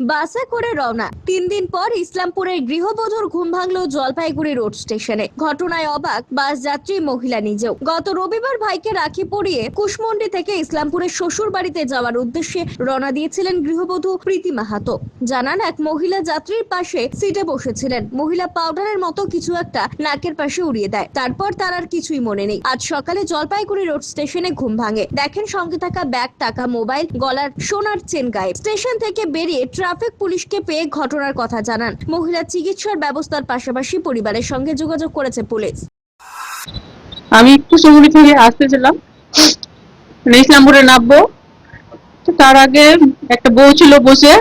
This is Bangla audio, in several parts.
বাসে করে রওনা। তিন দিন পর ইসলামপুরের গৃহবধূর ঘুম ভাঙলো জলপাইগুড়ি রোড স্টেশনে। ঘটনায় অবাক বাস যাত্রী মহিলা নিজেও। গত রবিবার ভাইকে রাখি পরিয়ে কুশমন্ডি থেকে ইসলামপুরের শ্বশুর বাড়িতে যাওয়ার উদ্দেশ্যে রওনা দিয়েছিলেন গৃহবধূ প্রীতি মাহাতো। জানান, এক মহিলা যাত্রীর পাশে সিটে বসেছিলেন। মহিলা পাউডারের মতো কিছু একটা নাকের পাশে উড়িয়ে দেয়। তারপর তার আর কিছুই মনে নেই। আজ সকালে জলপাইগুড়ি রোড স্টেশনে ঘুম ভাঙে। দেখেন সঙ্গে থাকা ব্যাগ, টাকা, মোবাইল, গলার সোনার চেন গায়ে। স্টেশন থেকে বেরিয়ে ট্রাফিক পুলিশকে পেয়ে ঘটনার কথা জানান। মহিলা চিকিৎসার ব্যবস্থার পাশাপাশি পরিবারের সঙ্গে যোগাযোগ করেছে পুলিশ। আমি কুসুমুড়ি থেকে আসতেছিলাম ইসলামপুরে নামবো। তার আগে একটা বউ ছিল বসে,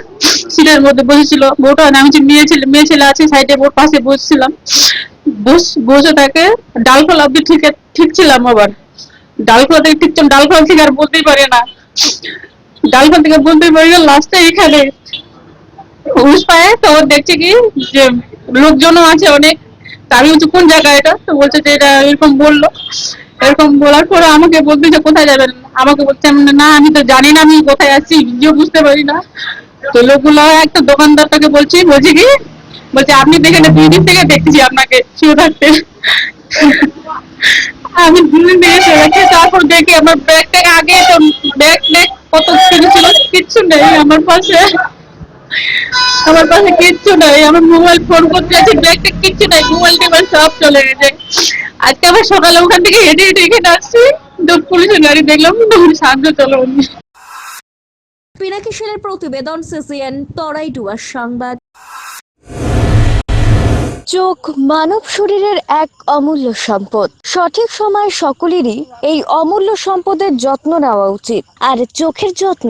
সিটের মধ্যে বসেছিল। বউটা আমি যে মেয়ে ছেলে মেয়ে ছেলে আছে, সাইডে বোর পাশে বসেছিলাম। বস, বসে তাকে ডাল খোলা অব্দি ঠিক ঠিক ছিলাম আবার। ডাল খোলা থেকে ঠিক ছিলাম ডাল খোলা থেকে আর বলতেই পারে না। ডাল খোলা থেকে বলতেই পারি না লাস্টে এখানে হুশ পায়, তো ও দেখছে কি যে লোকজনও আছে অনেক আমি বলছি কোন জায়গা এটা, তো বলছে যে এটা এরকম বলল। এরকম বলার পরে আমাকে বলতে যে কোথায় যাবেন? আমাকে বলছে না, আমি তো জানি না আমি কোথায় আছি, নিজেও বুঝতে পারি না। তো লোকগুলো একটা দোকানদারটাকে বলছি বলছি কি? বলছে, আপনি দেখে না দুই দিন থেকে দেখতেছি আপনাকে শুয়ে থাকতে আমি দুই থেকে শুয়ে থাকছি তারপর দেখি আমার ব্যাগটা আগে তো ব্যাগ ব্যাগ কত কিছু ছিল, কিচ্ছু নেই আমার পাশে। আমার পাশে কিচ্ছু নাই, আমার মোবাইল ফোন করতে আছে ব্যাগটা কিচ্ছু নাই মোবাইল টোবাইল সব চলে গেছে। আজকে আবার সকালে ওখান থেকে হেঁটে হেঁটে এখানে আসছি তো পুলিশের গাড়ি দেখলাম তখন সাহায্য চলো পিনাকি সেনের প্রতিবেদন সিসিএন তরাইডুয়ার সংবাদ। চোখ মানব শরীরের এক অমূল্য সম্পদ। সঠিক সময় সকলেরই এই অমূল্য সম্পদের যত্ন নেওয়া উচিত। আর চোখের যত্ন